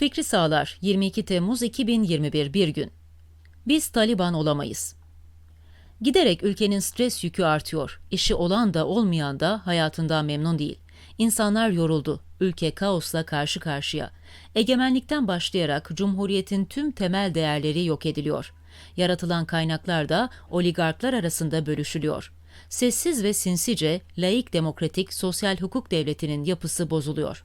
Fikri Sağlar 22 Temmuz 2021 bir gün. Biz Taliban olamayız. Giderek ülkenin stres yükü artıyor. İşi olan da olmayan da hayatından memnun değil. İnsanlar yoruldu. Ülke kaosla karşı karşıya. Egemenlikten başlayarak Cumhuriyet'in tüm temel değerleri yok ediliyor. Yaratılan kaynaklar da oligarklar arasında bölüşülüyor. Sessiz ve sinsice laik demokratik sosyal hukuk devletinin yapısı bozuluyor.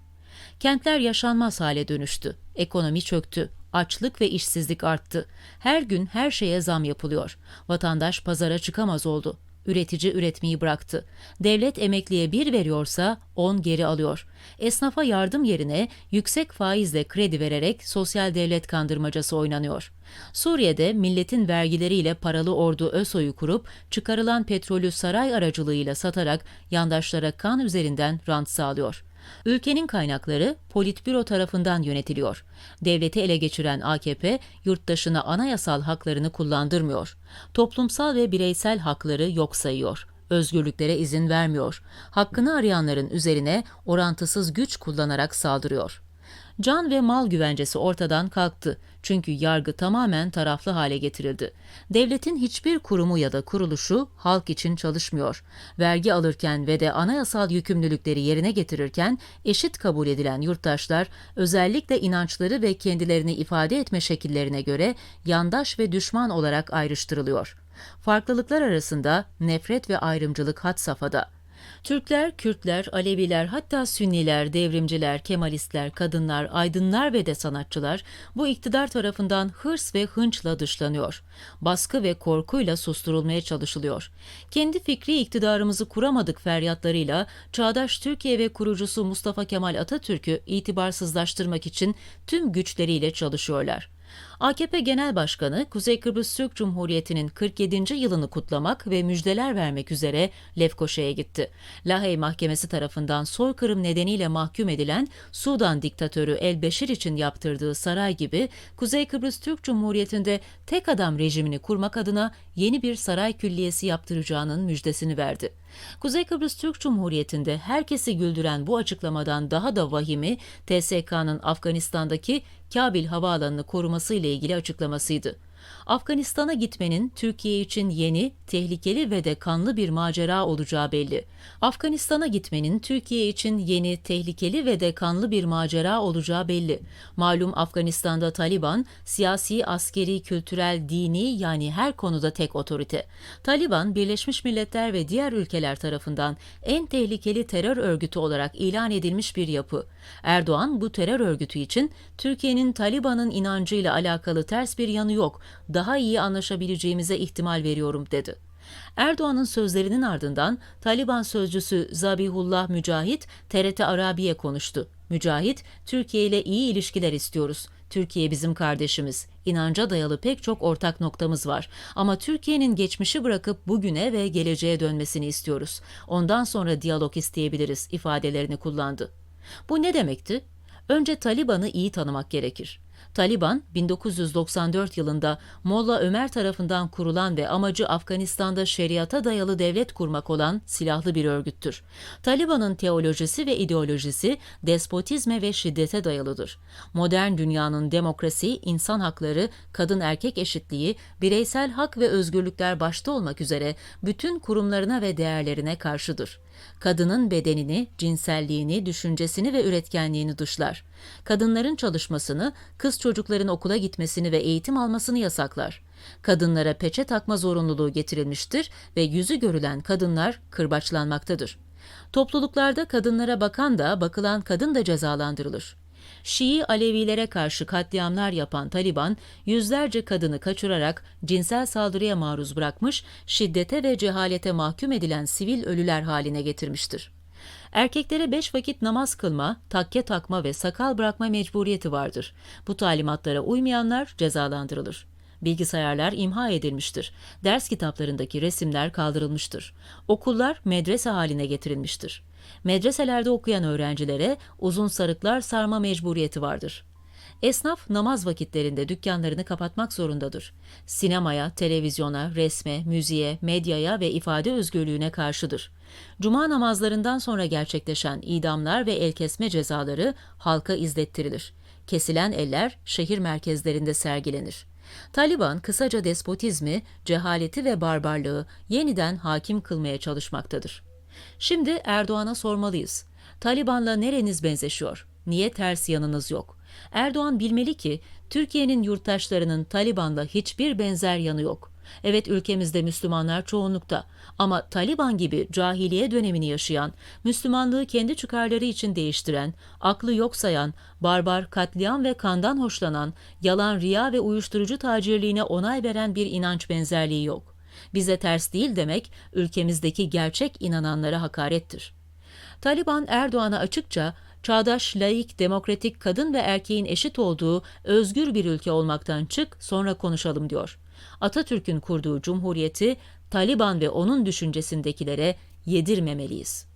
Kentler yaşanmaz hale dönüştü. Ekonomi çöktü. Açlık ve işsizlik arttı. Her gün her şeye zam yapılıyor. Vatandaş pazara çıkamaz oldu. Üretici üretmeyi bıraktı. Devlet emekliye bir veriyorsa on geri alıyor. Esnafa yardım yerine yüksek faizle kredi vererek sosyal devlet kandırmacası oynanıyor. Suriye'de milletin vergileriyle paralı ordu ÖSO'yu kurup çıkarılan petrolü saray aracılığıyla satarak yandaşlara kan üzerinden rant sağlıyor. Ülkenin kaynakları Politbüro tarafından yönetiliyor. Devleti ele geçiren AKP, yurttaşına anayasal haklarını kullandırmıyor. Toplumsal ve bireysel hakları yok sayıyor. Özgürlüklere izin vermiyor. Hakkını arayanların üzerine orantısız güç kullanarak saldırıyor. Can ve mal güvencesi ortadan kalktı. Çünkü yargı tamamen taraflı hale getirildi. Devletin hiçbir kurumu ya da kuruluşu halk için çalışmıyor. Vergi alırken ve de anayasal yükümlülükleri yerine getirirken eşit kabul edilen yurttaşlar özellikle inançları ve kendilerini ifade etme şekillerine göre yandaş ve düşman olarak ayrıştırılıyor. Farklılıklar arasında nefret ve ayrımcılık had safhada. Türkler, Kürtler, Aleviler, hatta Sünniler, devrimciler, Kemalistler, kadınlar, aydınlar ve de sanatçılar bu iktidar tarafından hırs ve hınçla dışlanıyor. Baskı ve korkuyla susturulmaya çalışılıyor. Kendi fikri iktidarımızı kuramadık feryatlarıyla çağdaş Türkiye ve kurucusu Mustafa Kemal Atatürk'ü itibarsızlaştırmak için tüm güçleriyle çalışıyorlar. AKP Genel Başkanı Kuzey Kıbrıs Türk Cumhuriyeti'nin 47. yılını kutlamak ve müjdeler vermek üzere Lefkoşa'ya gitti. Lahey Mahkemesi tarafından soykırım nedeniyle mahkum edilen Sudan diktatörü El Beşir için yaptırdığı saray gibi Kuzey Kıbrıs Türk Cumhuriyeti'nde tek adam rejimini kurmak adına yeni bir saray külliyesi yaptıracağının müjdesini verdi. Kuzey Kıbrıs Türk Cumhuriyeti'nde herkesi güldüren bu açıklamadan daha da vahimi TSK'nın Afganistan'daki Kabil havaalanını koruması ile ilgili açıklamasıydı. Afganistan'a gitmenin Türkiye için yeni, tehlikeli ve de kanlı bir macera olacağı belli. Afganistan'a gitmenin Türkiye için yeni, tehlikeli ve de kanlı bir macera olacağı belli. Malum Afganistan'da Taliban, siyasi, askeri, kültürel, dini yani her konuda tek otorite. Taliban, Birleşmiş Milletler ve diğer ülkeler tarafından en tehlikeli terör örgütü olarak ilan edilmiş bir yapı. Erdoğan bu terör örgütü için Türkiye'nin Taliban'ın inancıyla alakalı ters bir yanı yok, daha iyi anlaşabileceğimize ihtimal veriyorum dedi. Erdoğan'ın sözlerinin ardından Taliban sözcüsü Zabihullah Mücahit TRT Arabi'ye konuştu. Mücahit, Türkiye ile iyi ilişkiler istiyoruz. Türkiye bizim kardeşimiz. İnanca dayalı pek çok ortak noktamız var. Ama Türkiye'nin geçmişi bırakıp bugüne ve geleceğe dönmesini istiyoruz. Ondan sonra diyalog isteyebiliriz ifadelerini kullandı. Bu ne demekti? Önce Taliban'ı iyi tanımak gerekir. Taliban, 1994 yılında Molla Ömer tarafından kurulan ve amacı Afganistan'da şeriata dayalı devlet kurmak olan silahlı bir örgüttür. Taliban'ın teolojisi ve ideolojisi despotizme ve şiddete dayalıdır. Modern dünyanın demokrasi, insan hakları, kadın erkek eşitliği, bireysel hak ve özgürlükler başta olmak üzere bütün kurumlarına ve değerlerine karşıdır. Kadının bedenini, cinselliğini, düşüncesini ve üretkenliğini dışlar. Kadınların çalışmasını, kız çocukların okula gitmesini ve eğitim almasını yasaklar. Kadınlara peçe takma zorunluluğu getirilmiştir ve yüzü görülen kadınlar kırbaçlanmaktadır. Topluluklarda kadınlara bakan da bakılan kadın da cezalandırılır. Şii Alevilere karşı katliamlar yapan Taliban, yüzlerce kadını kaçırarak cinsel saldırıya maruz bırakmış, şiddete ve cehalete mahkum edilen sivil ölüler haline getirmiştir. Erkeklere beş vakit namaz kılma, takke takma ve sakal bırakma mecburiyeti vardır. Bu talimatlara uymayanlar cezalandırılır. Bilgisayarlar imha edilmiştir. Ders kitaplarındaki resimler kaldırılmıştır. Okullar medrese haline getirilmiştir. Medreselerde okuyan öğrencilere uzun sarıklar sarma mecburiyeti vardır. Esnaf namaz vakitlerinde dükkanlarını kapatmak zorundadır. Sinemaya, televizyona, resme, müziğe, medyaya ve ifade özgürlüğüne karşıdır. Cuma namazlarından sonra gerçekleşen idamlar ve el kesme cezaları halka izlettirilir. Kesilen eller şehir merkezlerinde sergilenir. Taliban kısaca despotizmi, cehaleti ve barbarlığı yeniden hakim kılmaya çalışmaktadır. Şimdi Erdoğan'a sormalıyız. Taliban'la nereniz benzeşiyor? Niye ters yanınız yok? Erdoğan bilmeli ki Türkiye'nin yurttaşlarının Taliban'la hiçbir benzer yanı yok. Evet ülkemizde Müslümanlar çoğunlukta ama Taliban gibi cahiliye dönemini yaşayan, Müslümanlığı kendi çıkarları için değiştiren, aklı yok sayan, barbar, katliam ve kandan hoşlanan, yalan, riya ve uyuşturucu tacirliğine onay veren bir inanç benzerliği yok. Bize ters değil demek ülkemizdeki gerçek inananlara hakarettir. Taliban Erdoğan'a açıkça çağdaş, laik, demokratik, kadın ve erkeğin eşit olduğu özgür bir ülke olmaktan çık, sonra konuşalım diyor. Atatürk'ün kurduğu cumhuriyeti Taliban ve onun düşüncesindekilere yedirmemeliyiz.